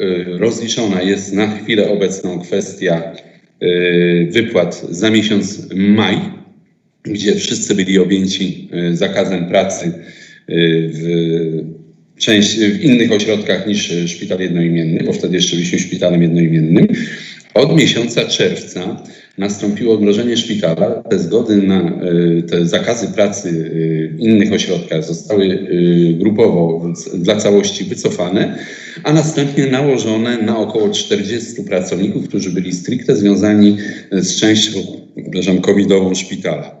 y, rozliczona jest na chwilę obecną kwestia y, wypłat za miesiąc maj, gdzie wszyscy byli objęci y, zakazem pracy w, w innych ośrodkach niż szpital jednoimienny, bo wtedy jeszcze byliśmy szpitalem jednoimiennym. Od miesiąca czerwca nastąpiło odmrożenie szpitala. Te zgody na y, te zakazy pracy y, w innych ośrodkach zostały y, grupowo dla całości wycofane, a następnie nałożone na około 40 pracowników, którzy byli stricte związani z częścią, przepraszam, covidową szpitala.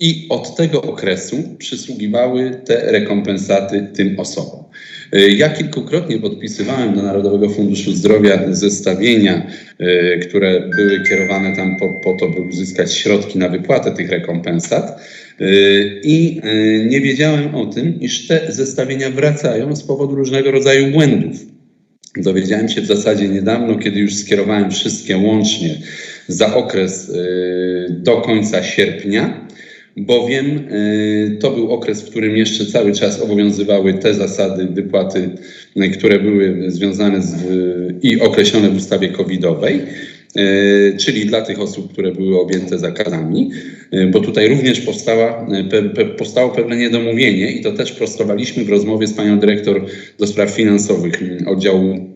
I od tego okresu przysługiwały te rekompensaty tym osobom. Y, Ja kilkukrotnie podpisywałem do Narodowego Funduszu Zdrowia zestawienia, y, które były kierowane tam po, po to, by uzyskać środki na wypłatę tych rekompensat. Y, I nie wiedziałem o tym, iż te zestawienia wracają z powodu różnego rodzaju błędów. Dowiedziałem się w zasadzie niedawno, kiedy już skierowałem wszystkie łącznie za okres do końca sierpnia, bowiem y, to był okres, w którym jeszcze cały czas obowiązywały te zasady wypłaty, y, które były związane z, y, i określone w ustawie covidowej. Czyli dla tych osób, które były objęte zakazami, bo tutaj również powstała, powstało pewne niedomówienie i to też prostowaliśmy w rozmowie z panią dyrektor do spraw finansowych oddziału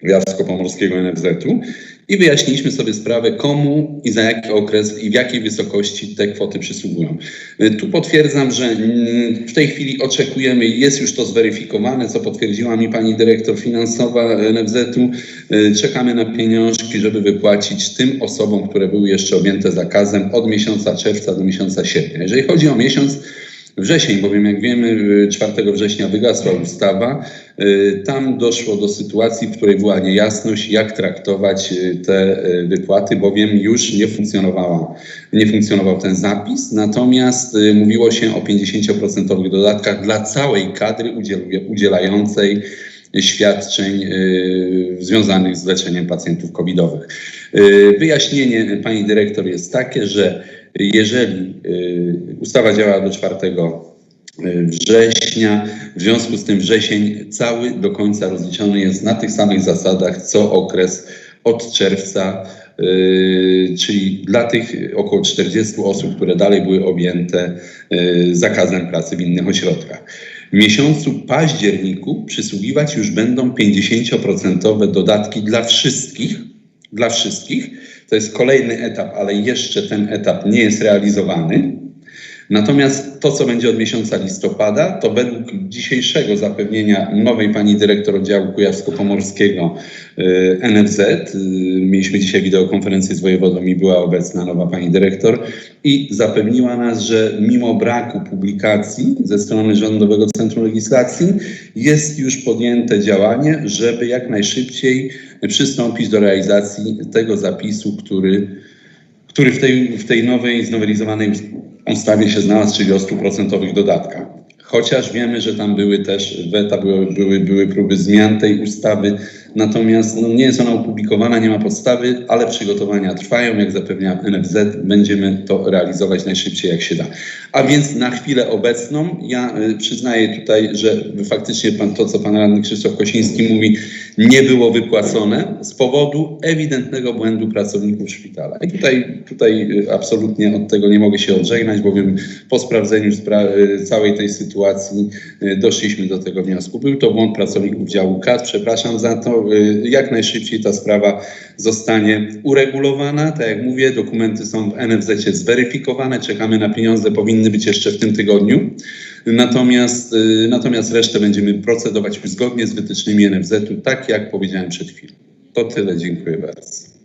Kujawsko-Pomorskiego NFZ-u i wyjaśniliśmy sobie sprawę, komu i za jaki okres i w jakiej wysokości te kwoty przysługują. Y, Tu potwierdzam, że mm, w tej chwili oczekujemy, jest już to zweryfikowane, co potwierdziła mi pani dyrektor finansowa NFZ-u. Y, Czekamy na pieniążki, żeby wypłacić tym osobom, które były jeszcze objęte zakazem od miesiąca czerwca do miesiąca sierpnia. Jeżeli chodzi o miesiąc wrzesień, bowiem jak wiemy y, 4 września wygasła ustawa, y, tam doszło do sytuacji, w której była niejasność, jak traktować y, te y, wypłaty, bowiem już nie funkcjonowała, nie funkcjonował ten zapis, natomiast y, mówiło się o 50% dodatkach dla całej kadry udziel- udzielającej świadczeń y, związanych z leczeniem pacjentów covidowych. Y, Wyjaśnienie pani dyrektor jest takie, że jeżeli y, ustawa działa do 4 września, w związku z tym wrzesień cały do końca rozliczony jest na tych samych zasadach co okres od czerwca, y, czyli dla tych około 40 osób, które dalej były objęte y, zakazem pracy w innych ośrodkach. W miesiącu październiku przysługiwać już będą 50% dodatki dla wszystkich, dla wszystkich. To jest kolejny etap, ale jeszcze ten etap nie jest realizowany. Natomiast to, co będzie od miesiąca listopada, to według dzisiejszego zapewnienia nowej pani dyrektor oddziału kujawsko-pomorskiego y, NFZ, y, mieliśmy dzisiaj wideokonferencję z wojewodą i była obecna nowa pani dyrektor i zapewniła nas, że mimo braku publikacji ze strony Rządowego Centrum Legislacji jest już podjęte działanie, żeby jak najszybciej przystąpić do realizacji tego zapisu, który który w tej, w tej nowej, znowelizowanej ustawie się znalazł, czyli o 100% dodatkach. Chociaż wiemy, że tam były też weta, były, były, były próby zmian tej ustawy, natomiast no, nie jest ona opublikowana, nie ma podstawy, ale przygotowania trwają, jak zapewnia NFZ, będziemy to realizować najszybciej jak się da. A więc na chwilę obecną ja y, przyznaję tutaj, że faktycznie pan, to, co pan radny Krzysztof Kosiński mówi, nie było wypłacone z powodu ewidentnego błędu pracowników szpitala. I tutaj, tutaj y, absolutnie od tego nie mogę się odżegnać, bowiem po sprawdzeniu spra- y, całej tej sytuacji doszliśmy do tego wniosku. Był to błąd pracowników działu KAS, przepraszam za to. Y, Jak najszybciej ta sprawa zostanie uregulowana. Tak jak mówię, dokumenty są w NFZ zweryfikowane, czekamy na pieniądze, powinny być jeszcze w tym tygodniu. Natomiast, y, natomiast resztę będziemy procedować zgodnie z wytycznymi NFZ-u, tak jak powiedziałem przed chwilą. To tyle, dziękuję bardzo.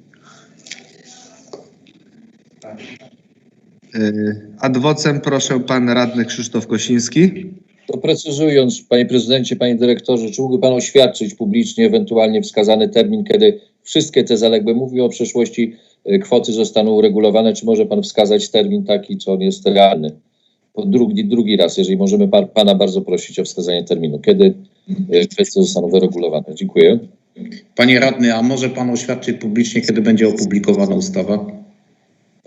Y, Adwocem proszę pan radny Krzysztof Kosiński. Doprecyzując, panie prezydencie, panie dyrektorze, czy mógłby pan oświadczyć publicznie ewentualnie wskazany termin, kiedy wszystkie te zaległe, mówię o przyszłości, y, kwoty zostaną uregulowane, czy może pan wskazać termin taki, co on jest realny? Po drugi, drugi raz, jeżeli możemy pan, pana bardzo prosić o wskazanie terminu, kiedy y, kwestie zostaną wyregulowane. Dziękuję. Panie radny, a może pan oświadczyć publicznie, kiedy będzie opublikowana ustawa?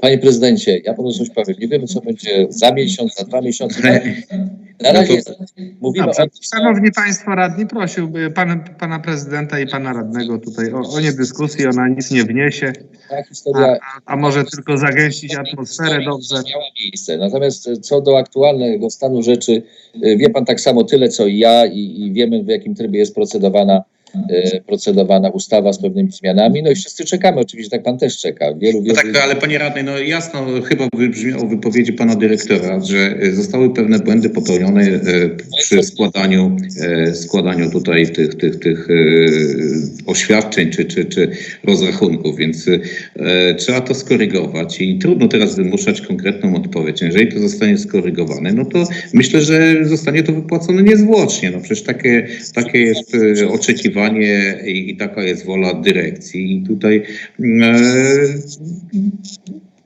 Panie prezydencie, ja panu coś powiem. Nie wiemy, co będzie za miesiąc, za dwa miesiące. Na razie mówimy Dobrze. o Szanowni Państwo radni, prosiłby pan, pana prezydenta i pana radnego tutaj o, o nie dyskusję, ona nic nie wniesie, ta a, historia. a, a może tylko zagęścić atmosferę dobrze. Miała miejsce. Natomiast e, co do aktualnego stanu rzeczy, e, wie pan tak samo tyle, co i ja i, i wiemy, w jakim trybie jest procedowana, procedowana ustawa z pewnymi zmianami. No i wszyscy czekamy, oczywiście tak pan też czeka. Wielu, No wielu... tak, ale panie radny, no jasno chyba wybrzmiało w wypowiedzi pana dyrektora, że e, zostały pewne błędy popełnione e, przy składaniu, e, składaniu tutaj tych, tych, tych e, oświadczeń czy, czy, czy rozrachunków, więc e, trzeba to skorygować i trudno teraz wymuszać konkretną odpowiedź. Jeżeli to zostanie skorygowane, no to myślę, że zostanie to wypłacone niezwłocznie. No przecież takie, takie jest e, i, i taka jest wola dyrekcji. I tutaj e,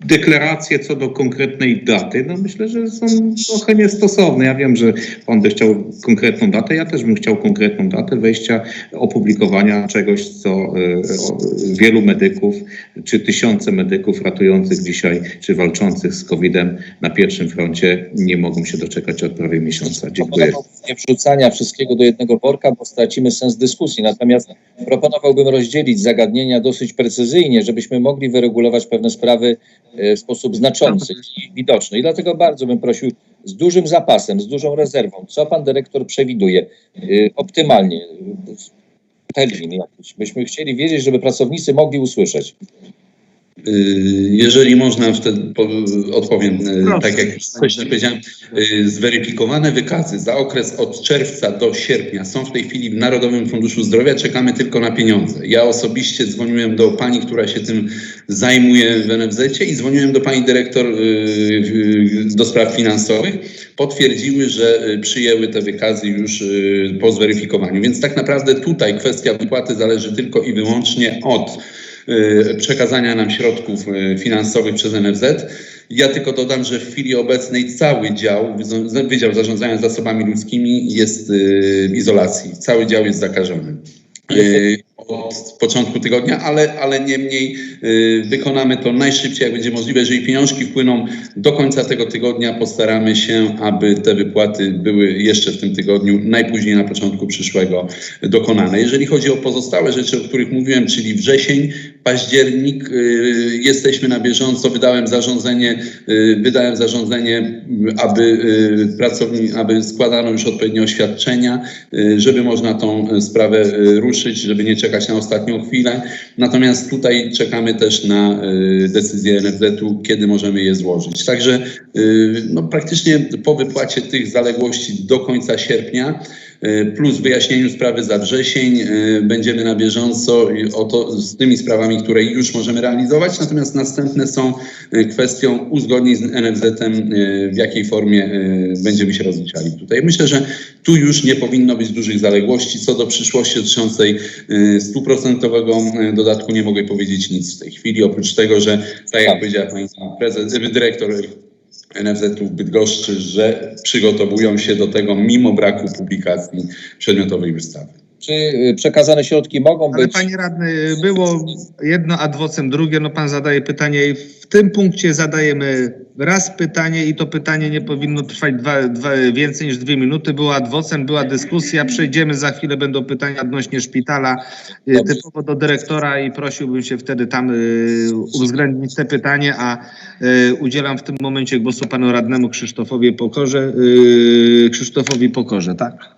deklaracje co do konkretnej daty, no myślę, że są trochę niestosowne. Ja wiem, że pan by chciał konkretną datę, ja też bym chciał konkretną datę wejścia, opublikowania czegoś, co e, wielu medyków, czy tysiące medyków ratujących dzisiaj, czy walczących z COVID-em na pierwszym froncie nie mogą się doczekać od prawie miesiąca. Dziękuję. Nie wrzucania wszystkiego do jednego worka, bo stracimy sens dyskusji. Natomiast proponowałbym rozdzielić zagadnienia dosyć precyzyjnie, żebyśmy mogli wyregulować pewne sprawy w sposób znaczący i widoczny. I dlatego bardzo bym prosił z dużym zapasem, z dużą rezerwą, co pan dyrektor przewiduje e, optymalnie, e, termin jakiś. Byśmy chcieli wiedzieć, żeby pracownicy mogli usłyszeć. Y, Jeżeli można, wtedy po- odpowiem, y, Proszę. tak jak wcześniej powiedziałem, y, zweryfikowane wykazy za okres od czerwca do sierpnia są w tej chwili w Narodowym Funduszu Zdrowia, czekamy tylko na pieniądze. Ja osobiście dzwoniłem do pani, która się tym zajmuje w NFZ i dzwoniłem do pani dyrektor do spraw finansowych. Potwierdziły, że przyjęły te wykazy już po zweryfikowaniu. Więc tak naprawdę tutaj kwestia wypłaty zależy tylko i wyłącznie od przekazania nam środków y, finansowych przez NFZ. Ja tylko dodam, że w chwili obecnej cały dział, Wydział Zarządzania Zasobami Ludzkimi jest y, w izolacji. Cały dział jest zakażony. Y, Od początku tygodnia, ale, ale niemniej y, wykonamy to najszybciej, jak będzie możliwe. Jeżeli pieniążki wpłyną do końca tego tygodnia, postaramy się, aby te wypłaty były jeszcze w tym tygodniu, najpóźniej na początku przyszłego dokonane. Jeżeli chodzi o pozostałe rzeczy, o których mówiłem, czyli wrzesień, październik, y, jesteśmy na bieżąco. Wydałem zarządzenie, y, wydałem zarządzenie, aby pracowni, aby składano już odpowiednie oświadczenia, żeby można tą sprawę ruszyć, żeby nie czekać na ostatnią chwilę. Natomiast tutaj czekamy też na y, decyzję NFZ-u, kiedy możemy je złożyć. Także y, no, praktycznie po wypłacie tych zaległości do końca sierpnia plus wyjaśnieniu sprawy za wrzesień y, będziemy na bieżąco o to, z tymi sprawami, które już możemy realizować, natomiast następne są y, kwestią uzgodnień z NFZ-em, y, w jakiej formie y, będziemy się rozliczali tutaj. Myślę, że tu już nie powinno być dużych zaległości. Co do przyszłości dotyczącej y, stuprocentowego y, dodatku nie mogę powiedzieć nic w tej chwili, oprócz tego, że tak jak powiedziała pani prezes, y, dyrektor NFZ-u w Bydgoszczy, że przygotowują się do tego mimo braku publikacji przedmiotowej wystawy. Czy y, przekazane środki mogą Ale być... panie radny, było jedno adwocem drugie, no pan zadaje pytanie i w tym punkcie zadajemy raz pytanie i to pytanie nie powinno trwać dwa, dwa, więcej niż dwie minuty. Było adwocem, była dyskusja, przejdziemy, za chwilę będą pytania odnośnie szpitala y, Dobrze. typowo do dyrektora i prosiłbym się wtedy tam y, uwzględnić te pytanie, a y, udzielam w tym momencie głosu panu radnemu Krzysztofowi Pokorze, y, Krzysztofowi Pokorze, tak?